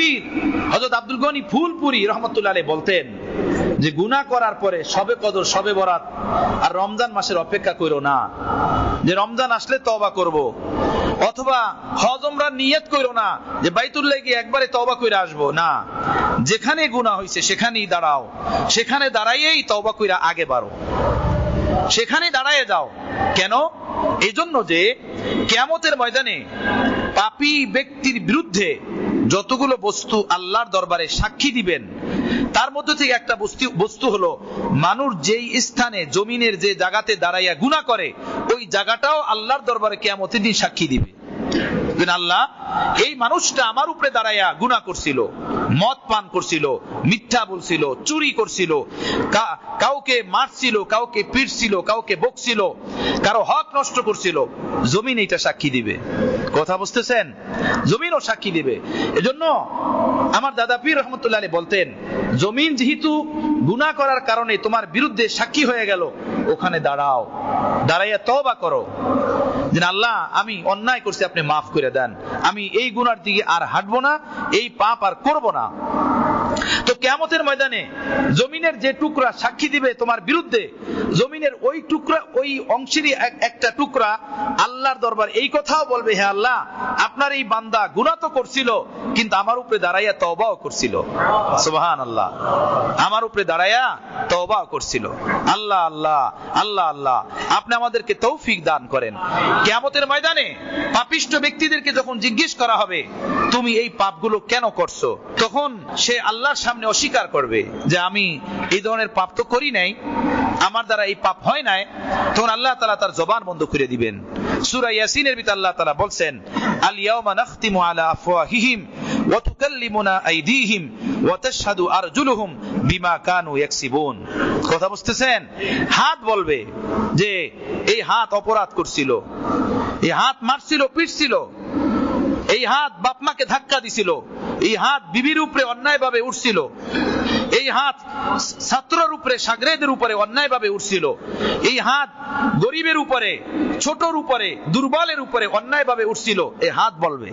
পীর হজরত আব্দুল গনি ফুলপুরি রহমতুল্লাহ আলী বলতেন যে, গুনাহ করার পরে সবে কদর, সবে বরাত, আর রমজান মাসের অপেক্ষা করো না। যে, রমজান আসলে তওবা করব। অথবা হজ, উমরা নিয়ত করো না যে, বাইতুল্লাহ গিয়ে একবারে তওবা করে আসব। না। যেখানে গুনাহ হয়েছে সেখানেই দাঁড়াও। সেখানে দাঁড়াইয়েই তওবা কইরা আগে বাড়ো। সেখানে দাঁড়ায় যাও। কেন? এই জন্য যে, কেয়ামতের ময়দানে পাপী ব্যক্তির বিরুদ্ধে যতগুলো বস্তু আল্লাহর দরবারে সাক্ষী দিবেন, তার মধ্যে থেকে একটা বস্তু বস্তু হলো, মানুষ যেই স্থানে, জমিনের যে জায়গাতে দাঁড়াইয়া গুণা করে, ওই জায়গাটাও আল্লাহর দরবারে কেয়ামতের দিন সাক্ষী দিবে। কিন্তু আল্লাহ, এই মানুষটা আমার উপরে দাঁড়াইয়া গুণা করছিল, মদ পান করছিল, মিথ্যা বলছিল, চুরি করছিল কাউকে মারছিল, কাউকে পিটছিল, কাউকে বকছিল, কারও হক নষ্ট করছিল, জমিন এটা সাক্ষী দিবে। কথা বুঝতেছেন? জমিনও সাক্ষী দিবে। এজন্য আমার দাদা পীর রহমতুল্লাহ আলী বলতেন, জমিন যেহেতু গুনাহ করার কারণে তোমার বিরুদ্ধে সাক্ষী হয়ে গেল, ওখানে দাঁড়াও, দাঁড়াইয়া তওবা করো। যে আল্লাহ, আমি অন্যায় করছি, আপনি মাফ করে দেন। আমি এই গুনার দিকে আর হাঁটবো না, এই পাপ আর করব না। তো কেয়ামতের ময়দানে জমিনের যে টুকরা সাক্ষী দিবে তোমার বিরুদ্ধে, জমিনের ওই টুকরা, ওই অংশেরই একটা টুকরা আল্লাহর দরবার। এই কথাও বলবে, হে আল্লাহ, আপনার এই বান্দা গুনাহ তো করছিল, কিন্তু আমার উপরে দাঁড়াইয়া তওবাও করছিল। সুবহান আল্লাহ আমার উপরে দাঁড়াইয়া তওবাও করছিল। আল্লাহ আল্লাহ আল্লাহ আল্লাহ, আপনি আমাদেরকে তৌফিক দান করেন। কেয়ামতের ময়দানে পাপিষ্ট ব্যক্তিদেরকে যখন জিজ্ঞেস করা হবে, তুমি এই পাপগুলো কেন করছ? তখন সে আল্লাহর সামনে অস্বীকার করবে যে আমি এই ধরনের পাপ তো করি নাই, আমার দ্বারা এই পাপ হয় নাই, তখন আল্লাহ তালা তার জবান বন্ধ করে দিবেন। সূরা ইয়াসিনের আল্লাহ তাআলা বলছেন, আল আফওয়াহিহিম আইদিহিম আরজুলুহুম বিমা কানু ইয়াকসিবুন। কথা বুঝতেছেন? হাত বলবে যে, এই হাত অপরাধ করছিল, এই হাত মারছিল, পিটছিল এই হাত বাপমাকে ধাক্কা দিছিল। এই হাত বিবির উপরে অন্যায় ভাবে উঠছিল। এই হাত ছাত্রর উপরে, সাগরেদের উপরে অন্যায় ভাবে উঠছিল। এই হাত গরিবের উপরে, ছোটর উপরে, দুর্বলের উপরে অন্যায় ভাবে উঠছিল। এই হাত বলবে।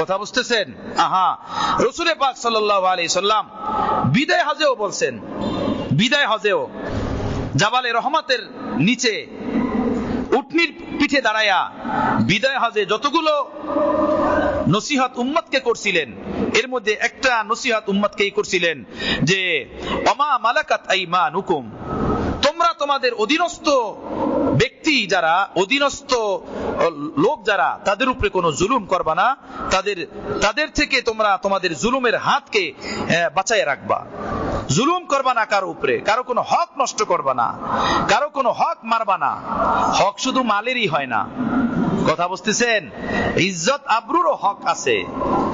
কথা বুঝতেছেন? আহা। রসুলে পাক আলাইহি সাল্লাম বিদায় হজেও বলছেন, বিদায় হজেও জাবালে রহমতের নিচে উটনির পিঠে দাঁড়ায়া বিদায় হজে যতগুলো নসিহত উম্মতকে করছিলেন। এর মধ্যে একটা নসিহত উম্মতকেই করছিলেন যে, অমা মালাকাত আইমানুকুম। তোমরা তোমাদের অধীনস্থ ব্যক্তি যারা, অধীনস্থ লোক যারা, তাদের উপরে কোনো জুলুম করবা না। তাদের তাদের থেকে তোমরা তোমাদের জুলুমের হাতকে বাঁচায় রাখবা। জুলুম করবা না কারও উপরে। কারও কোনো হক নষ্ট করবা না। কারও কোনো হক মারবা না। হক শুধু মালেরই হয় না। কথা বুঝতেছেন? ইজ্জত আবরুরও হক আছে।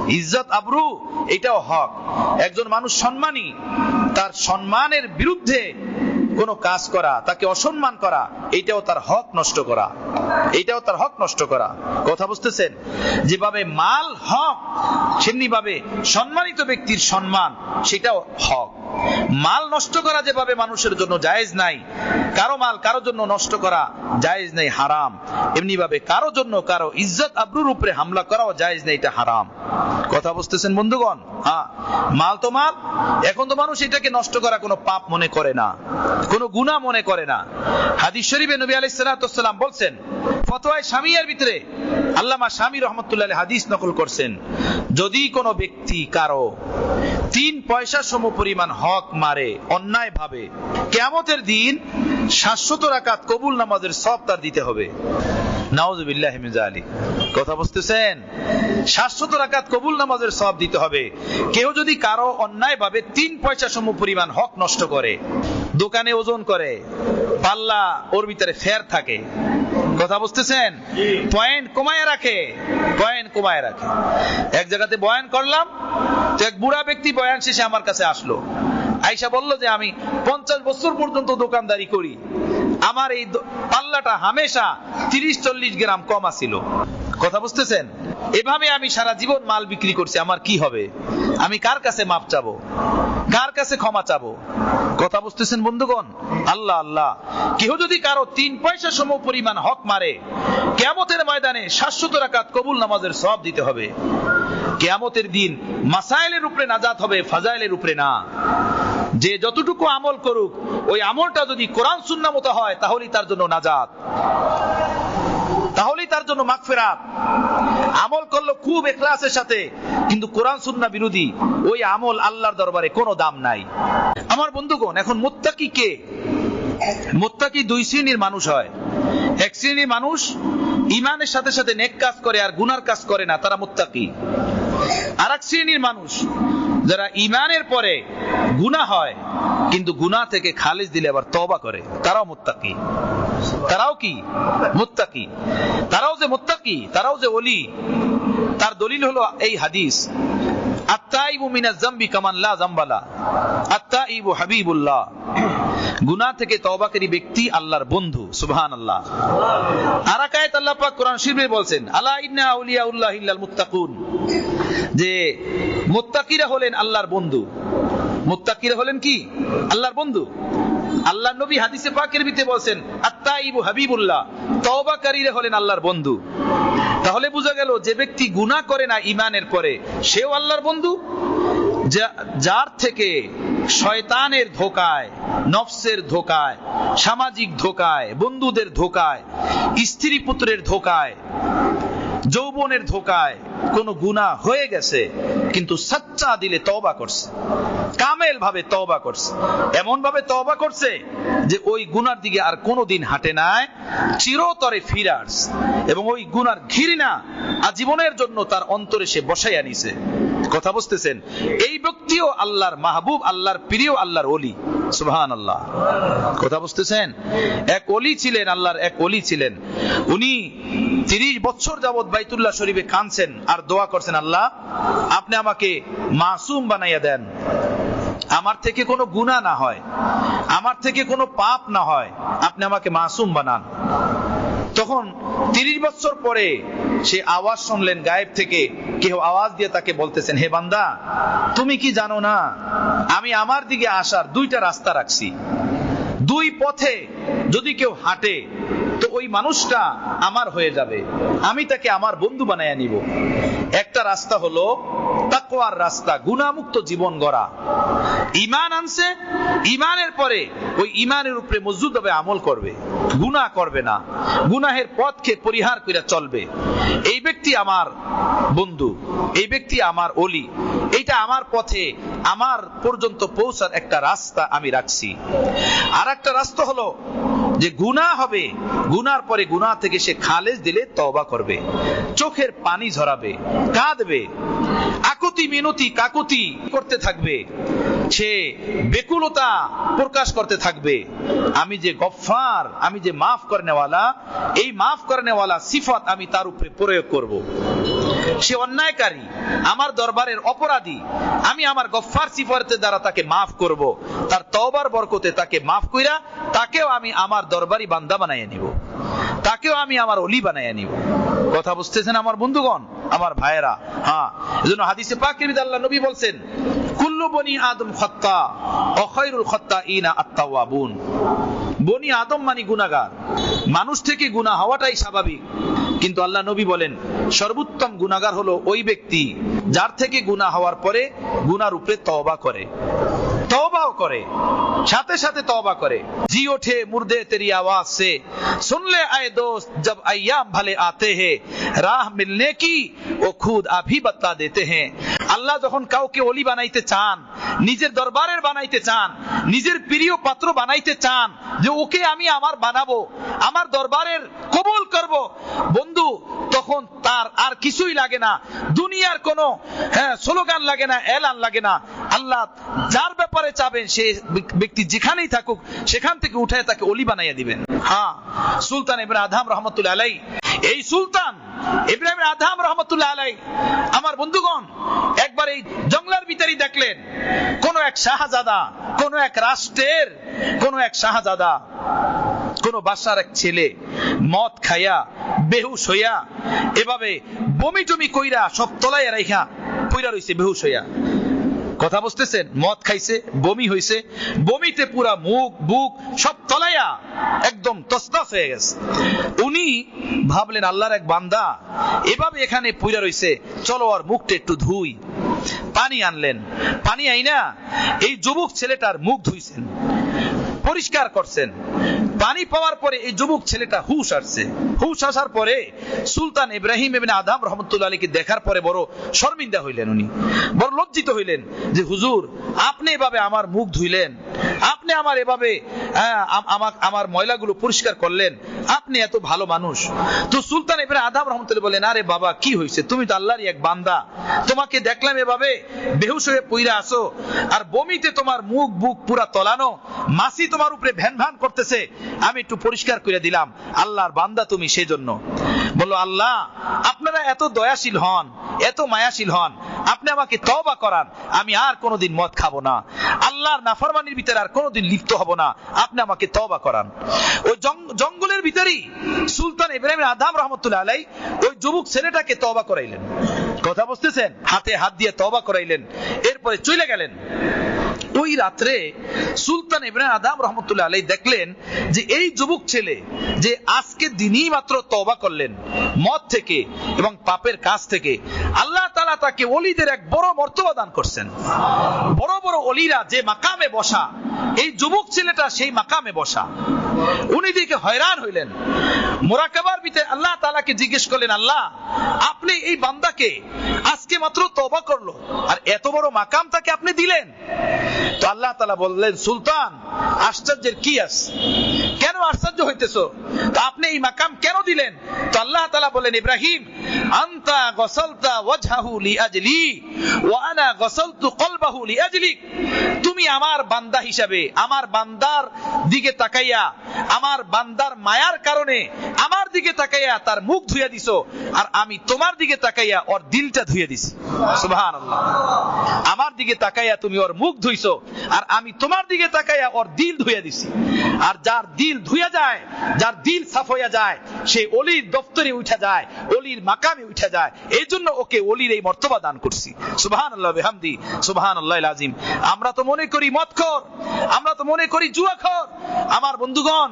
ইজ্জত আবরু, এটাও হক। একজন মানুষ সম্মানী, তার সম্মানের বিরুদ্ধে কোনো কাজ করা, তাকে অসম্মান করা, এটাও তার হক নষ্ট করা। এটাও তার হক নষ্ট করা। কথা বুঝতেছেন? যেভাবে মাল হক সেমনি ভাবে সম্মানিত ব্যক্তির সম্মান, সেটাও হক। মাল নষ্ট করা যেভাবে মানুষের জন্য জায়েজ নাই, কারও মাল কারও জন্য নষ্ট করা জায়েজ নেই, হারাম। এমনি ভাবে কারও জন্য কারও ইজ্জত আব্রুর উপরে হামলা করাও জায়েজ নেই, এটা হারাম। কথা বুঝতেছেন বন্ধুগণ? হ্যাঁ মাল তো মাল, এখন তো মানুষ এটাকে নষ্ট করা কোনো পাপ মনে করে না, কোনো গুনাহ মনে করে না। হাদিস শরীফে নবী আলাইহিস সালাম বলছেন, ফতোয়ায় স্বামীর ভিতরে আল্লামা স্বামী রহমতুল্লাহ হাদিস নকল করছেন। যদি কোনো ব্যক্তি কারও তিন পয়সা সম পরিমাণ হক মারে, অন্যায় ভাবে। কেয়ামতের দিন শাশ্বত রাকাত কবুল নামাজের সব তার দিতে হবে। নাউজুবিল্লাহ মিন জালিক কথা বুঝতেছেন? শাশ্বত রাকাত কবুল নামাজের সব দিতে হবে। কেউ যদি কারও অন্যায় ভাবে তিন পয়সা সম পরিমাণ হক নষ্ট করে, দোকানে ওজন করে, পাল্লা ওর ভিতরে ফের থাকে কথা বুঝতেছেন? পয়েন্ট কমায় রাখে। পয়েন্ট কমায় রাখে। এক জায়গাতে বয়ান করলাম তো এক বুড়া ব্যক্তি বয়ান শেষে আমার কাছে আসলো। আইসা বলল যে আমি পঞ্চাশ বছর পর্যন্ত দোকানদারি করি। আমার এই পাল্লাটা হামেশা তিরিশ চল্লিশ গ্রাম কম আছিল। কথা বুঝতেছেন? এভাবে আমি সারা জীবন মাল বিক্রি করছি আমার কি হবে? আমি কার কাছে মাপ চাবো? কার কাছে ক্ষমা চাবো? কথা বুঝতেছেন বন্ধুগণ? আল্লাহ আল্লাহ। কেহ যদি কারও তিন পয়সা সম পরিমাণ হক মারে কেমতের ময়দানে শাশ্বত রাকাত কবুল নামাজের সব দিতে হবে। কেয়ামতের দিন মাসাইলের উপরে নাজাত হবে, ফাজাইলের উপরে না। যে যতটুকু আমল করুক, ওই আমলটা যদি কোরআন সুন্না মতো হয়, তাহলেই তার জন্য নাজাত। তাহলেই তার জন্য মাগফিরাত। আমল করল খুব এখলাসের সাথে, কিন্তু কোরআন সুন্না বিরোধী, ওই আমল আল্লাহর দরবারে কোনো দাম নাই। আমার বন্ধুগণ, এখন মুত্তাকি কে? মুত্তাকি দুই শ্রেণির মানুষ হয়। এক শ্রেণির মানুষ ইমানের সাথে সাথে নেক কাজ করে আর গুনার কাজ করে না, তারা মুত্তাকি। আর এক শ্রেণির মানুষ, যারা ইমানের পরে গুনাহ হয়, কিন্তু গুনাহ থেকে খালিজ দিলে আবার তওবা করে, তারাও মুত্তাকি। তারাও কি? মুত্তাকি। তারাও যে মুত্তাকি, তারাও যে অলি তার দলিল হলো এই হাদিস। জামবি কামান লা জামবালা। আত্তাইবু হাবিবুল্লাহ। থেকে তওবাকারী ব্যক্তি আল্লাহর বন্ধু আল্লাহ পাক কোরআন শরীফে বলছেন, আলা ইন্না ইল্লাল মুত্তাকুন। যে মুত্তাকিরা হলেন আল্লাহর বন্ধু। মুত্তাকিরা হলেন কি? আল্লাহর বন্ধু। আল্লাহ নবী হাদিসে পাকের ভিতরে বলছেন, আত্তাইবু হাবিবুল্লাহ। তওবাকারীরা হলেন আল্লাহর বন্ধু। তাহলে বোঝা গেল যে ব্যক্তি গুনাহ করে না ইমানের পরে, সেও আল্লাহর বন্ধু? যার থেকে শয়তানের ধোকায়, নফসের ধোকায়, সামাজিক ধোকায়, বন্ধুদের ধোকায়, স্ত্রী পুত্রের ধোকায়, যৌবনের ধোকায় কোন গুনাহ হয়ে গেছে, কিন্তু সচ্চা দিলে তবা করছে কামেল ভাবে তবা করছে। এমন ভাবে তবা করছে যে ওই গুনার দিকে আর কোনোদিন হাঁটে নাই, চিরতরে ফিরে আসছে। এবং ওই গুনার ঘৃণা আজীবনের জন্য তার অন্তরে সে বসাইয়া নিছে। কথা বুঝতেছেন? এই ব্যক্তিও আল্লাহর মাহবুব, আল্লাহর প্রিয়, আল্লাহর অলি সুবহান আল্লাহ কথা বুঝতেছেন? এক অলি ছিলেন, আল্লাহর এক অলি ছিলেন। উনি তিরিশ বছর যাবৎ বাইতুল্লাহ শরীফে কাঁদছেন আর দোয়া করছেন, আল্লাহ, আপনি আমাকে মাসুম বানাইয়া দেন। আমার থেকে কোনো গুনাহ না হয়। আমার থেকে কোনো পাপ না হয়। আপনি আমাকে মাসুম বানান। তখন তিরিশ বছর পরে সে আওয়াজ শুনলেন গায়েব থেকে। কেউ আওয়াজ দিয়ে তাকে বলতেছেন, হে বান্দা, তুমি কি জানো না, আমি আমার দিকে আসার দুইটা রাস্তা রাখছি। দুই পথে যদি কেউ হাঁটে, তো ওই মানুষটা আমার হয়ে যাবে। আমি তাকে আমার বন্ধু বানাইয়া নিব। একটা রাস্তা হলো তাকওয়ার রাস্তা গুণামুক্ত জীবন গড়া। ইমান আনছে ইমানের পরে ওই ইমানের উপরে মজুদ হবে আমল করবে। গুনাহ করবে না। গুনাহের পথকে পরিহার করে চলবে। এই ব্যক্তি আমার বন্ধু, এই ব্যক্তি আমার অলি এইটা আমার পথে, আমার পর্যন্ত পৌঁছার একটা রাস্তা আমি রাখছি। আর একটা রাস্তা হলো যে গুনাহ হবে, গুনার পরে গুণা থেকে সে খালেজ দিলে তবা করবে, চোখের পানি ঝরাবে, কাঁদবে, আকুতি মিনতি কাকুতি করতে থাকবে। সে বেকুলতা প্রকাশ করতে থাকবে। আমি যে গফফার, আমি যে মাফ করেনেওয়ালা, এই মাফ করেনেওয়ালা সিফত আমি তার উপরে প্রয়োগ করব। সে অন্যায়কারী, আমার দরবারের অপরাধী, আমি আমার গফফার সিফতের দ্বারা তাকে মাফ করব। তার তওবার বরকতে তাকে মাফ কইরা তাকেও আমি আমার দরবারি বান্দা বানাইয়া নিব। তাকেও আমি আমার অলি বানাইয়া নিব। কথা বুঝতেছেন আমার বন্ধুগণ? আমার ভাইয়েরা। হ্যাঁ এজন্য হাদিসে পাকের আল্লাহ নবী বলছেন কুল্লু বনি আদম খত্তা অখৈরুল খত্তা ইনা আত্তাওয়াবুন বনি আদম মানে গুনাহগার মানুষ থেকে গুনাহ হওয়াটাই স্বাভাবিক কিন্তু আল্লাহ নবী বলেন সর্বোত্তম গুনাহগার হলো ওই ব্যক্তি যার থেকে গুনাহ হওয়ার পরে গুনার উপরে তওবা করে तौबा करे साथे साथे तौबा करे जी उठे मुर्दे तेरी आवाज से सुन ले आए दोस्त जब अय्याम भले आते हैं राह मिलने की वो खुद आप ही बता देते हैं আল্লাহ যখন কাউকে অলি বানাইতে চান, নিজের দরবারের বানাইতে চান, নিজের প্রিয় পাত্র বানাইতে চান, যে ওকে আমি আমার বানাবো, আমার দরবারের কবুল করব, বন্ধু, তখন তার আর কিছুই লাগে না। দুনিয়ার কোনো হ্যাঁ স্লোগান লাগে না, এলান লাগে না। আল্লাহ যার ব্যাপারে চাবেন, সে ব্যক্তি যেখানেই থাকুক, সেখান থেকে উঠে তাকে অলি বানাইয়া দিবেন। হ্যাঁ সুলতান ইব্রাহিম আদহাম রহমতুল্লাহ আলাই এই সুলতান ইব্রাহিম আদহাম রহমতুল্লাহ আলাই আমার বন্ধুগণ, একবার এই জঙ্গলার দেখলেন, কোন এক শাহজাদা, কোন এক রাষ্ট্রের কোন এক শাহজাদা, কোন বাসার এক ছেলে মদ খাইয়া, বেহুশ হইয়া, এভাবে বমি টমি কইরা সব তলাইয়া রাইখা কইরা রইছে বেহুশ হইয়া। কথা বুঝতেছেন? মদ খাইছে, বমি হইছে, বমিতে পুরা মুখ, বুক সব তলাইয়া একদম তসতস হয়ে গেছে। উনি ভাবলেন, আল্লাহর এক বান্দা এভাবে এখানে পুইরা রইছে, চলো আর মুখটা একটু ধুই। পানি আনলেন। পানি আইনা এই যুবক ছেলেটার মুখ ধুইছেন, পরিষ্কার করছেন। পানি পাওয়ার পরে এই যুবক ছেলেটা হুশ আসছে। হুশ আসার পরে সুলতান ইব্রাহিম এবং আদাম রহমতুল্লাহ আলীকে দেখার পরে বড় শর্মিন্দা হইলেন উনি। বড় লজ্জিত হইলেন যে, হুজুর, আপনি এভাবে আমার মুখ ধুইলেন। আপনি আমার এভাবে আমার আমার ময়লাগুলো পরিষ্কার করলেন, আপনি এত ভালো মানুষ। তো সুলতান ইব্রাহিম আদাম রহমতুল্লাহ বলেন, আরে বাবা, কি হয়েছে? তুমি তো আল্লাহরই এক বান্দা। তোমাকে দেখলাম এভাবে, বেহুশ হয়ে পইরা আসো আর বমিতে তোমার মুখ, বুক পুরা তলানো মাসি তোমার উপরে ভ্যান ভ্যান করতেছে। আমি একটু পরিষ্কার করে দিলাম, আল্লাহর বান্দা তুমি সেজন্য। বলল, আল্লাহ, আপনারা এত দয়াশীল হন, এত মায়াশীল হন, আপনি আমাকে তওবা করান, আমি আর কোনোদিন মদ খাব না। আল্লাহর নাফরমানির ভিতরে আর কোনোদিন লিপ্ত হব না, আপনি আমাকে তওবা করান। ওই জঙ্গলের ভিতরেই সুলতান ইব্রাহিম আদাম রহমতুল্লাহ আলাই ওই যুবক ছেলেটাকে তওবা করাইলেন। কথা বুঝতেছেন? হাতে হাত দিয়ে তবা করাইলেন। এরপরে চলে গেলেন। ওই রাত্রে সুলতান ইব্রাহিম আদাম রহমতুল্লাহ আলাই দেখলেন যে এই যুবক ছেলে যে আজকে দিনই মাত্র তবা করলেন, মদ থেকে এবং পাপের কাজ থেকে, আল্লাহ তালা তাকে অলিদের এক বড় মর্তবা দান করছেন। বড় বড় অলিরা যে মাকামে বসা, এই যুবক ছেলেটা সেই মাকামে বসা। উনি দিকে হয়রান হইলেন। মোরাকাবার ভিতরে আল্লাহ তালাকে জিজ্ঞেস করলেন, আল্লাহ, আপনি এই বান্দাকে আজকে মাত্র তবা করল, আর এত বড় মাকাম তাকে আপনি দিলেন? তো আল্লাহ তালা বললেন, সুলতান, আশ্চর্যের কি কেন আশ্চর্য হইতেছ? তো আপনি এই মাকাম কেন দিলেন? তো আল্লাহ তালা বলেন, ইব্রাহিম, আন্তা গসলতা ওয়াজহাহু লিআজলি, ওয়া আনা গসলতু কলবাহু লিআজলি। তুমি আমার বান্দা হিসাবে, আমার বান্দার দিকে তাকাইয়া, আমার বান্দার মায়ার কারণে আমার দিকে তাকাইয়া তার মুখ ধুইয়া দিছো, আর আমি তোমার দিকে তাকাইয়া ওর দিলটা ধুইয়া দিছি। সুবহানাল্লাহ। আমার দিকে তাকাইয়া তুমি ওর মুখ ধুইছো, আর আমি তোমার দিকে তাকাইয়া ওর দিল ধুইয়া দিছি। আর যার দিল ধুইয়া যায়, যার দিল সাফ হইয়া যায়, সে অলির দপ্তরে উঠা যায়, অলির মাকামে উঠা যায়, এই জন্য ওকে অলির এই মর্তবা দান করছি। সুবাহান আল্লাহ বেহামদি। সুবাহান আল্লাহ আজিম আমরা তো মনে করি মদখর, আমরা তো মনে করি জুয়াখর। আমার বন্ধুগণ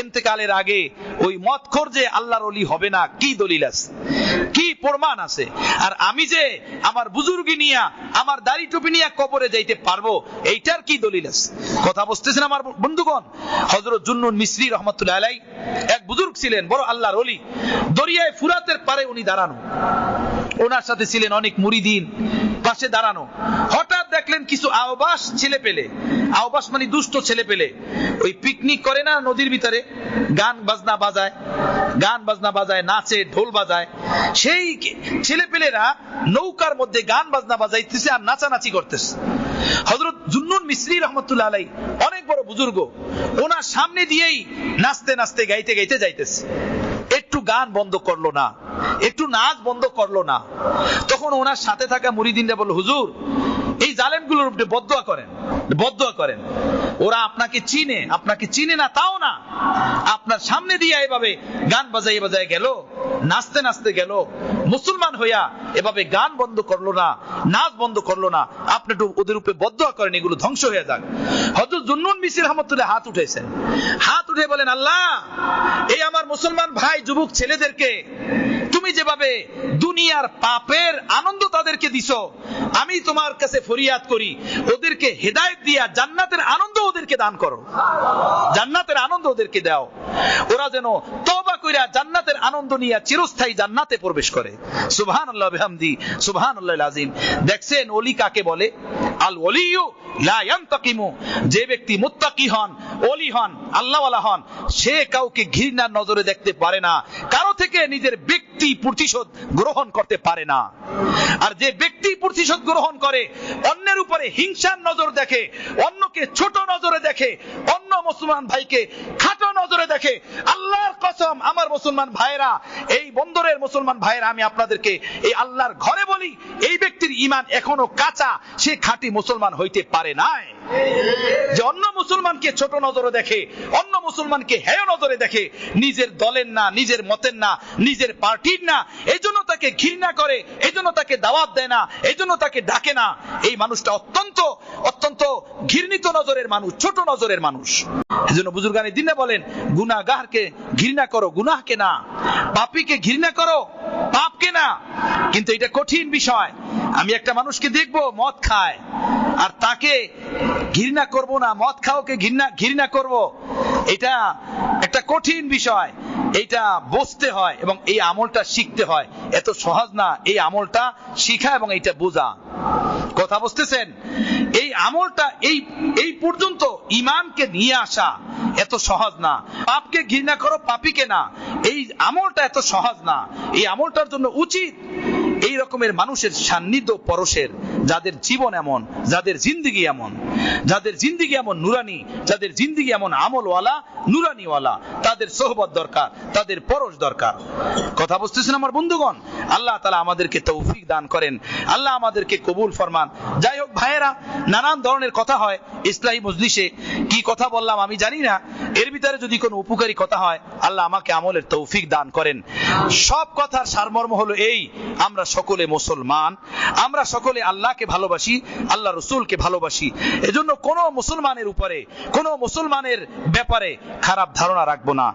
এতেকালের আগে ওই মদখর যে আল্লাহর অলি হবে না, কি দলিল আছে? কি প্রমাণ আছে? আর আমি যে আমার বুজুর্গি নিয়া, আমার দাড়ি টুপি নিয়ে কবরে যাইতে পারব, এইটার কি দলিল আছে? কথা বুঝতেছেন আমার বন্ধুগণ? হজরত জুন্নুন মিশ্রি রহমতুল্লাহ আলাই এক বুজুর্গ ছিলেন, বড় আল্লাহর অলি দরিয়ায় ফুরাতের পারে উনি দাঁড়ানো। ওনার সাথে ছিলেন অনেক মুরিদিন, পাশে দাঁড়ানো। হঠাৎ দেখলেন কিছু আহবাস ছেলে পেলে। আহবাস মানে দুষ্ট ছেলে পেলে। ওই পিকনিক করে না নদীর ভিতরে, গান বাজনা বাজায়, গান বাজনা বাজায়, নাচে, ঢোল বাজায়। সেই ছেলে পেলেরা নৌকার মধ্যে গান বাজনা বাজাইতেছে আর নাচানাচি করতেছে। হজরত জুন্নুন মিশ্রি রহমতুল্লাহ আলাই অনেক বড় বুজুর্গ। ওনার সামনে দিয়েই নাচতে নাচতে গাইতে গাইতে যাইতেছে। একটু গান বন্ধ করল না, একটু নাচ বন্ধ করল না। তখন ওনার সাথে থাকা মুরিদিনরা বলল, হুজুর এই জালেমগুলোর উপরে বদয়া করেন বদয়া করেন। ওরা আপনাকে চিনে আপনাকে চিনে না, তাও না। আপনার সামনে দিয়ে এভাবে গান বাজাই বাজাই গেল, নাচতে নাচতে গেল, মুসলমান হইয়া এভাবে গান বন্ধ করল না, নাচ বন্ধ করল না। আপনি একটু ওদের উপরে বদয়া করেন, এগুলো ধ্বংস হয়ে যাক। হজরত জুন্নুন মিসির রহমতুল্লাহ হাত উঠেছেন। হাত উঠে বলেন, আল্লাহ, এই আমার মুসলমান ভাই, যুবক ছেলেদেরকে তুমি যেভাবে দুনিয়ার পাপের আনন্দ তাদেরকে দিছ, আমি তোমার কাছে ফরিয়াদ করি, ওদেরকে হেদায়ত দিয়া জান্নাতের আনন্দ ওদেরকে দান করো। জান্নাতের আনন্দ ওদেরকে দাও। ওরা যেন তবা কইরা জান্নাতের আনন্দ নিয়ে চিরস্থায়ী জান্নাতে প্রবেশ করে। সুবহান আল্লাহ বেহামদি সুবহান আল্লাহ আজিম দেখছেন অলি কাকে বলে? আল অলিউ যে ব্যক্তি মুত্তাকি হন অলি হন, আল্লাহওয়ালা হন, সে কাউকে ঘৃণার নজরে দেখতে পারে না। কারও থেকে নিজের ব্যক্তি প্রতিশোধ গ্রহণ করতে পারে না। আর যে ব্যক্তি প্রতিশোধ গ্রহণ করে, অন্যের উপরে হিংসার নজর দেখে, অন্যকে ছোট নজরে দেখে, অন্য মুসলমান ভাইকে খাটো নজরে দেখে, আল্লাহর কসম আমার মুসলমান ভাইরা এই বন্দরের মুসলমান ভাইরা আমি আপনাদেরকে এই আল্লাহর ঘরে বলি, এই ব্যক্তির ইমান এখনও কাঁচা, সে খাঁটি মুসলমান হইতে পারে নাই। যে অন্য মুসলমানকে ছোট নজরে দেখে, অন্য মুসলমানকে হেয় নজরে দেখে, নিজের দলের না, নিজের মতের না, নিজের পার্টির না, এই জন্য তাকে ঘৃণা করে, এই জন্য তাকে দাওয়াত দেয় না, এই জন্য তাকে ডাকে না। এই মানুষটা অত্যন্ত অত্যন্ত ঘৃণিত নজরের মানুষ, ছোট নজরের মানুষ। এজন্য বুজুর্গানি দিনে বলেন, গুনাহগারকে ঘৃণা করো, গুনাহকে না। পাপীকে ঘৃণা করো, পাপকে না। কিন্তু এটা কঠিন বিষয়। আমি একটা মানুষকে দেখব, মদ খায়। আর তাকে ঘৃণা করব না, মদ খাওকে ঘৃণা ঘৃণা করব। এটা একটা কঠিন বিষয়। এইটা বুঝতে হয় এবং এই আমলটা শিখতে হয়। এত সহজ না, এই আমলটা শিখা এবং এইটা বোঝা। কথা বুঝতেছেন? এই আমলটা এই এই পর্যন্ত ইমানকে নিয়ে আসা এত সহজ না। পাপকে ঘৃণা করো, পাপিকে না। এই আমলটা এত সহজ না। এই আমলটার জন্য উচিত এই রকমের মানুষের সান্নিধ্য পরশের যাদের জীবন এমন যাদের জিন্দিগি এমন। যাদের জিন্দিগি এমন নুরানি, যাদের জিন্দিগি এমন আমলওয়ালা, নুরানিওয়ালা, তাদের সোহবত দরকার, তাদের পরশ দরকার। কথা বুঝতেছেন আমার বন্ধুগণ? আল্লাহ তালা আমাদেরকে তৌফিক দান করেন। আল্লাহ আমাদেরকে কবুল ফরমান। যাই হোক ভাইয়েরা, নানান ধরনের কথা হয় ইসলাহী মজলিসে। কি কথা বললাম আমি জানি না। এর ভিতরে যদি কোনো উপকারী কথা হয়, আল্লাহ আমাকে আমলের তৌফিক দান করেন। সব কথার সারমর্ম হলো এই, আমরা সকলে মুসলমান, আমরা সকলে আল্লাহকে ভালোবাসি, আল্লাহ রসুলকে ভালোবাসি। এজন্য কোনো মুসলমানের উপরে, কোনো মুসলমানের ব্যাপারে খারাপ ধারণা রাখব না।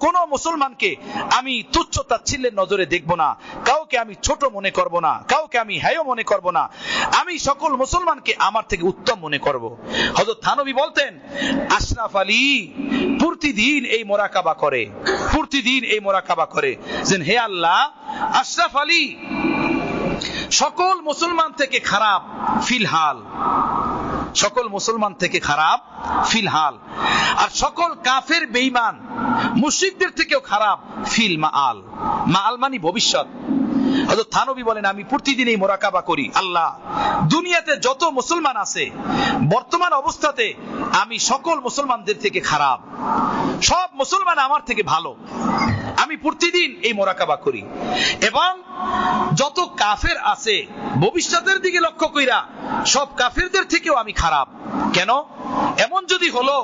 কোনো মুসলমানকে আমি তুচ্ছ তাচ্ছিল্যের নজরে দেখব না। কাউকে আমি ছোট মনে করব না। কাউকে আমি হেয় মনে করব না। আমি সকল মুসলমানকে আমার থেকে উত্তম মনে করব। হযরত থানবী বলতেন, আশরাফ আলী প্রতিদিন এই মোরাকাবা করে। প্রতিদিন এই মোরাকাবা করে। যে, হে আল্লাহ, আশরাফ আলী, সকল মুসলমান থেকে খারাপ ফিলহাল। সকল মুসলমান থেকে খারাপ, ফিলহাল। আর সকল কাফের বেঈমান, মুশরিকদের থেকেও খারাপ, ফিল মাআল। মাআল মানে ভবিষ্যৎ। থানবী বলেন, আমি প্রতিদিন এই মোরাকাবা করি, আল্লাহ। দুনিয়াতে যত মুসলমান আছে, বর্তমান অবস্থাতে আমি সকল মুসলমানদের থেকে খারাপ। সব মুসলমান আমার থেকে ভালো। আমি প্রতিদিন এই মোরাকাবা করি। এবং যত কাফের আছে, ভবিষ্যতের দিকে লক্ষ্য কইরা সব কাফেরদের থেকেও আমি খারাপ। কেন? এমন যদি হলো,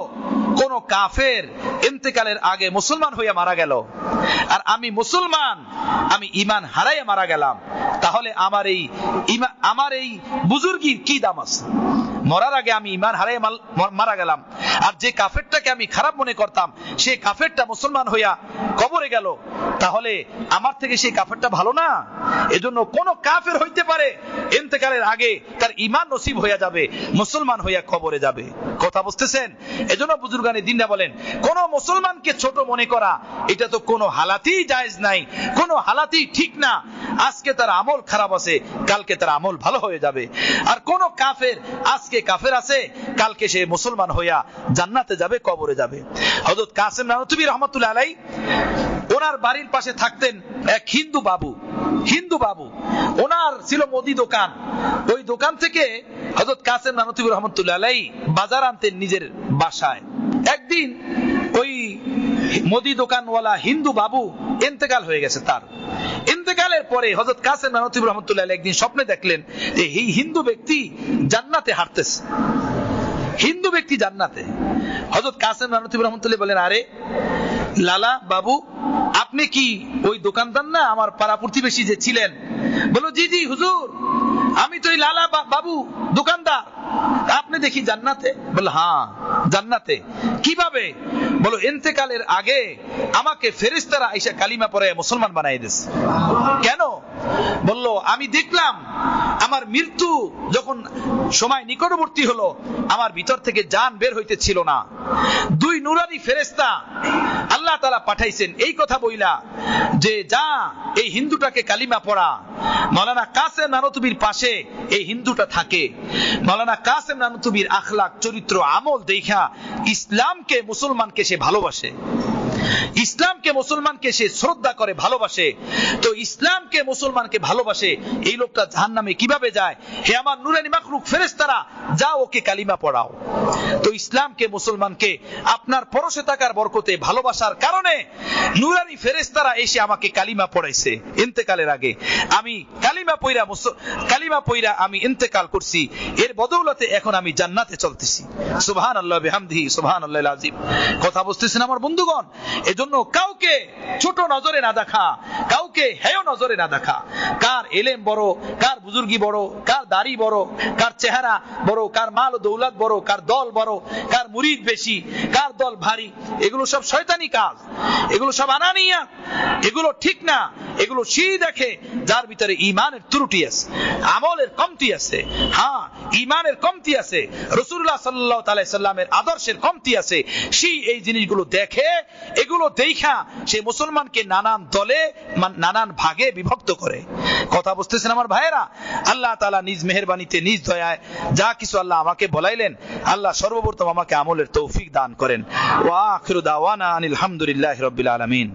কোন কাফের ইন্তেকালের আগে মুসলমান হইয়া মারা গেল, আর আমি মুসলমান, আমি ইমান হারাইয়া মারা গেলাম, তাহলে আমার এই আমার এই বুজুর্গির কি দাম আছে? মরার আগে আমি ইমান হারাই মারা গেলাম, আর যে কাফেরটাকে আমি খারাপ মনে করতাম, সে কাফেরটা মুসলমান হইয়া কবরে গেল, তাহলে আমার থেকে সেই কাফেরটা ভালো না? এজন্য কোন কাফের হইতে পারে ইন্তেকালের আগে তার ইমান নসিব হইয়া যাবে, মুসলমান হইয়া কবরে যাবে। কথা বুঝতেছেন? এজন্য বুজুর্গানি দিনরা বলেন, কোন মুসলমানকে ছোট মনে করা, এটা তো কোনো হালাতেই জায়েজ নাই, কোনো হালাতেই ঠিক না। আজকে তার আমল খারাপ আছে, কালকে তার আমল ভালো হয়ে যাবে। আর কোন কাফের, আজকে কাফের আছে, কালকে সে মুসলমান হইয়া জান্নাতে যাবে, কবরে যাবে। হযরত কাসেম নানতুবি রহমতুল্লাহ আলাই ওনার বাড়ির পাশে থাকতেন এক হিন্দু বাবু হিন্দু বাবু। ওনার ছিল মুদি দোকান। ওই দোকান থেকে হযরত কাসেম নানতুবি রহমতুল্লাহ আলাই বাজার আনতেন নিজের বাসায়। একদিন ওই মুদি দোকানওয়ালা হিন্দু বাবু ইন্তেকাল হয়ে গেছে তার। ইন্তেকালের পরে হযরত কাসেম নানতুবি রহমতুল্লাহ একদিন স্বপ্নে দেখলেন যে এই হিন্দু ব্যক্তি জান্নাতে হাঁটতেছে। হিন্দু ব্যক্তি জান্নাতে। হযরত কাসেম নানতুবি রহমতুল্লাহ বলেন, আরে লালা, বাবু, আপনি কি ওই দোকানদার না আমার পাড়া প্রতিবেশী যে ছিলেন? বলো, জি জি, হুজুর, আমি তো ওই লালা বাবু, দোকানদার। আপনি দেখি জান্নাতে? বলো হ্যাঁ জান্নাতে। কীভাবে? বলো ইন্তেকালের আগে আমাকে ফেরিস্তারা আইসা কালিমা পরে মুসলমান বানাই দিস কেন? বলল, আমি দেখলাম আমার মৃত্যু যখন সময় নিকটবর্তী হলো, আমার ভিতর থেকে জান বের হইতে ছিল না। দুই নুরানি ফেরেস্তা আল্লাহ তালা পাঠাইছেন, এই কথা বইলা যে, যা, এই হিন্দুটাকে কালিমা পড়া। মৌলানা কাসেম নানতুবির পাশে এই হিন্দুটা থাকে। মৌলানা কাসেম নানতুবির আখলাক, চরিত্র, আমল দেখা ইসলামকে, মুসলমানকে সে ভালোবাসে। ইসলামকে মুসলমানকে সে শ্রদ্ধা করে, ভালোবাসে। তো ইসলামকে মুসলমানকে ভালোবাসে, এই লোকটা জাহান নামে কীভাবে যায়? হে আমার নুরানি মাকরুক ফেরেস্তারা যা ওকে কালিমা পড়াও। তো ইসলামকে, মুসলমানকে, আপনার পরশে থাকার বরকতে, ভালোবাসার কারণে নুরানি ফেরেস্তারা এসে আমাকে কালিমা পড়াইছে ইন্তেকালের আগে। আমি কালিমা পইরা কালিমা পইরা আমি ইন্তেকাল করছি। এর বদৌলতে এখন আমি জান্নাতে চলতেছি। সুবহান আল্লাহ বেহামদিহি সুবহান আল্লাহ আজিম কথা বুঝতেছেন আমার বন্ধুগণ? এজন্য কাউকে ছোট নজরে না দেখা, কাউকে হেয় নজরে না দেখা। কার এলেম বড়, কার বুজুর্গি বড়, কার দাড়ি বড়, কার চেহারা বড়, কার মাল দৌলত বড়, কার দল বড়, কার মুরিদ বেশি, কার দল ভারী, এগুলো সব শয়তানি কাজ, এগুলো সব আনানিয়া, এগুলো ঠিক না, এগুলো সেই দেখে, যার ভিতরে ইমানের ত্রুটি আছে, আমলের কমতি আছে হ্যাঁ ইমানের কমতি আছে রসুল্লাহ সাল্লাহ সাল্লামের আদর্শের কমতি আছে। সেই এই জিনিসগুলো দেখে, এগুলো দেখা সে মুসলমানকে নানান দলে নানান ভাগে বিভক্ত করে। কথা বুঝতেছেন আমার ভাইয়েরা? আল্লাহ তালা নিজ মেহরবানিতে, নিজ দয়ায় যা কিছু আল্লাহ আমাকে বলাইলেন, আল্লাহ সর্বপ্রথম আমাকে আমলের তৌফিক দান করেন। ওয়া আখিরু দাওয়ানা আনিল হামদুলিল্লাহি রাব্বিল আলামিন।